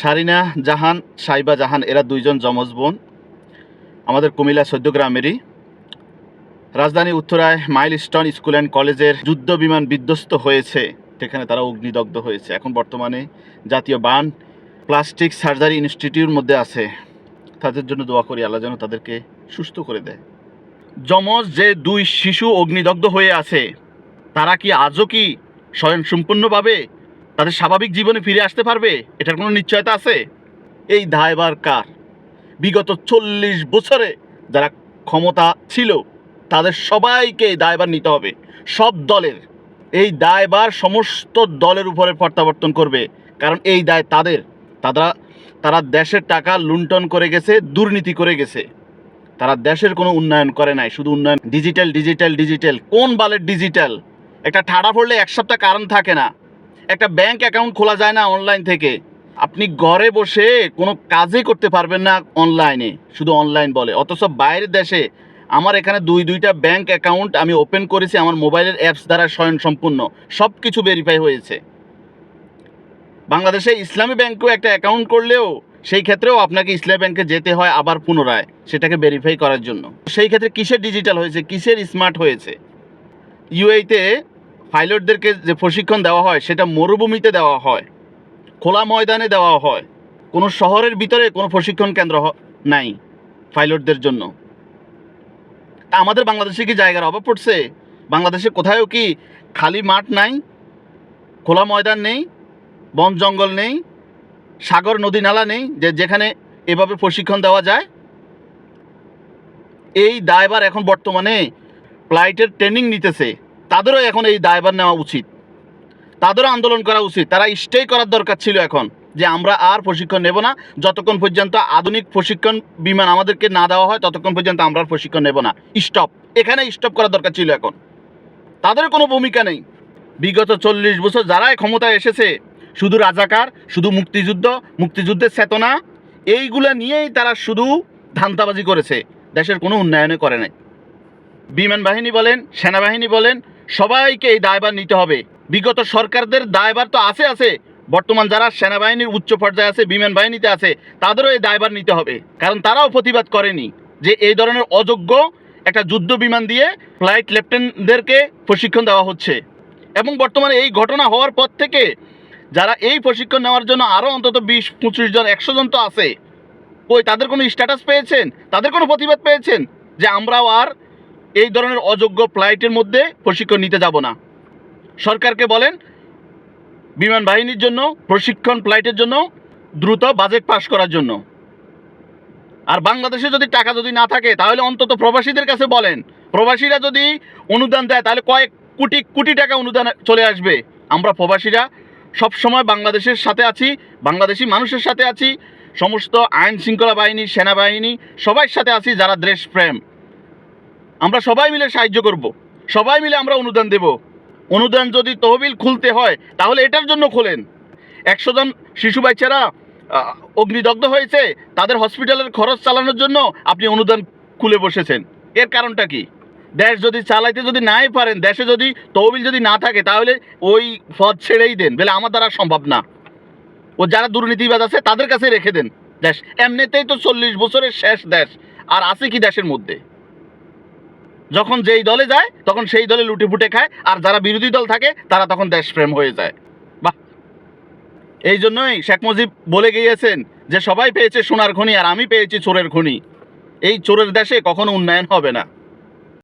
সারিনা জাহান, সাইবা জাহান, এরা দুইজন যমজ বোন। আমাদের কুমিল্লা সদ্যগ্রামেরই রাজধানী উত্তরায় মাইলস্টোন স্কুল অ্যান্ড কলেজের যুদ্ধ বিমান বিধ্বস্ত হয়েছে। সেখানে তারা অগ্নিদগ্ধ হয়েছে। এখন বর্তমানে জাতীয় বান প্লাস্টিক সার্জারি ইনস্টিটিউটের মধ্যে আছে। তাদের জন্য দোয়া করি আল্লাহ যেন তাদেরকে সুস্থ করে দেয়। যমজ যে দুই শিশু অগ্নিদগ্ধ হয়ে আছে, তারা কি আজও কি স্বয়ংসম্পূর্ণভাবে তাদের স্বাভাবিক জীবনে ফিরে আসতে পারবে? এটার কোনো নিশ্চয়তা আছে? এই দায়বার কার? বিগত চল্লিশ বছরে যারা ক্ষমতা ছিল, তাদের সবাইকে দায়বার নিতে হবে। সব দলের। এই দায়বার সমস্ত দলের উপরে প্রত্যাবর্তন করবে। কারণ এই দায় তাদের। তারা তারা দেশের টাকা লুণ্ঠন করে গেছে, দুর্নীতি করে গেছে। তারা দেশের কোনো উন্নয়ন করে নাই, শুধু উন্নয়ন। Digital digital digital. কোন বালের ডিজিটাল? একটা ঠাড়া পড়লে এক সপ্তাহ কারণ থাকে না। একটা ব্যাংক অ্যাকাউন্ট খোলা যায় না অনলাইন থেকে। আপনি ঘরে বসে কোনো কাজই করতে পারবেন না অনলাইনে শুধু অনলাইন বলে। অথচ বাইরের দেশে আমার এখানে দুই, দুইটা ব্যাংক অ্যাকাউন্ট আমি ওপেন করেছি, আমার মোবাইলের অ্যাপস দ্বারা স্বয়ং সম্পূর্ণ সব কিছু ভেরিফাই হয়েছে। বাংলাদেশে ইসলামী ব্যাংকেও একটা অ্যাকাউন্ট করলেও সেই ক্ষেত্রেও আপনাকে ইসলামী ব্যাংকে যেতে হয় আবার পুনরায়, সেটাকে ভেরিফাই করার জন্য। সেই ক্ষেত্রে কিসের ডিজিটাল হয়েছে? কিসের স্মার্ট হয়েছে? ইউএইতে পাইলটদেরকে যে প্রশিক্ষণ দেওয়া হয়, সেটা মরুভূমিতে দেওয়া হয়, খোলা ময়দানে দেওয়া হয়। কোনো শহরের ভিতরে কোনো প্রশিক্ষণ কেন্দ্র নাই পাইলটদের জন্য। তা আমাদের বাংলাদেশে কি জায়গার অভাব পড়ছে? বাংলাদেশে কোথাও কি খালি মাঠ নাই, খোলা ময়দান নেই, বন জঙ্গল নেই, সাগর নদী নালা নেই, যে যেখানে এভাবে প্রশিক্ষণ দেওয়া যায়? এই দায়বার এখন বর্তমানে ফ্লাইটের ট্রেনিং নিতেছে। তাদেরও এখন এই দায়বার নেওয়া উচিত। তাদেরও আন্দোলন করা উচিত। তারা স্টে করার দরকার ছিল এখন যে আমরা আর প্রশিক্ষণ নেব না। যতক্ষণ পর্যন্ত আধুনিক প্রশিক্ষণ বিমান আমাদেরকে না দেওয়া হয়, ততক্ষণ পর্যন্ত আমরা আর প্রশিক্ষণ নেব না। স্টপ এখানে স্টপ করার দরকার ছিল এখন। তাদের কোনো ভূমিকা নেই। বিগত চল্লিশ বছর যারাই ক্ষমতায় এসেছে, শুধু রাজাকার, শুধু মুক্তিযুদ্ধ, মুক্তিযুদ্ধের চেতনা, এইগুলো নিয়েই তারা শুধু ধান্তাবাজি করেছে। দেশের কোনো উন্নয়নে করে নাই। বিমান বাহিনী বলেন, সেনাবাহিনী বলেন সবাইকে এই দায়ভার নিতে হবে। বিগত সরকারদের দায়ভার তো আছে আছে। বর্তমান যারা সেনাবাহিনীর উচ্চ পর্যায়ে আছে, বিমান বাহিনীতে আছে, তাদেরও এই দায়ভার নিতে হবে। কারণ তারাও প্রতিবাদ করেনি যে এই ধরনের অযোগ্য একটা যুদ্ধ বিমান দিয়ে ফ্লাইট লেফটেন্টদেরকে প্রশিক্ষণ দেওয়া হচ্ছে। এবং বর্তমানে এই ঘটনা হওয়ার পর থেকে যারা এই প্রশিক্ষণ নেওয়ার জন্য আরও অন্তত বিশ, পঁচিশ জন, একশো জন তো আছে। কই, তাদের কোনো স্ট্যাটাস পেয়েছেন? তাদের কোনো প্রতিবাদ পেয়েছেন? যে আমরাও আর এই ধরনের অযোগ্য ফ্লাইটের মধ্যে প্রশিক্ষণ নিতে যাব না। সরকারকে বলেন, বিমান বাহিনীর জন্য, প্রশিক্ষণ ফ্লাইটের জন্য, দ্রুত বাজেট পাশ করার জন্য। আর বাংলাদেশে যদি টাকা যদি না থাকে, তাহলে অন্তত প্রবাসীদের কাছে বলেন। প্রবাসীরা যদি অনুদান দেয়, তাহলে কয়েক কোটি কোটি টাকা অনুদান চলে আসবে। আমরা প্রবাসীরা সব সময় বাংলাদেশের সাথে আছি, বাংলাদেশি মানুষের সাথে আছি, সমস্ত আইন শৃঙ্খলা বাহিনী, সেনাবাহিনী সবার সাথে আছি যারা দেশপ্রেম। আমরা সবাই মিলে সাহায্য করব। সবাই মিলে আমরা অনুদান দেব। অনুদান যদি তহবিল খুলতে হয়, তাহলে এটার জন্য খোলেন। একশো জন শিশু বাচ্চারা অগ্নিদগ্ধ হয়েছে, তাদের হসপিটালের খরচ চালানোর জন্য আপনি অনুদান খুলে বসেছেন। এর কারণটা কি? দেশ যদি চালাইতে যদি নাই পারেন, দেশে যদি তহবিল যদি না থাকে, তাহলে ওই পদ ছেড়েই দেন। বলে আমার দ্বারা সম্ভব না। ও যারা দুর্নীতিবাদ আছে, তাদের কাছে রেখে দেন দেশ। এমনিতেই তো চল্লিশ বছরের শেষ দেশ। আর আছে কি দেশের মধ্যে? যখন যেই দলে যায়, তখন সেই দলে লুটে ফুটে খায়, আর যারা বিরোধী দল থাকে, তারা তখন দেশপ্রেম হয়ে যায়। বাহ! এই জন্যই শেখ মুজিব বলে গিয়েছেন যে, সবাই পেয়েছে সোনার খনি আর আমি পেয়েছি চোরের খনি। এই চোরের দেশে কখনো উন্নয়ন হবে না।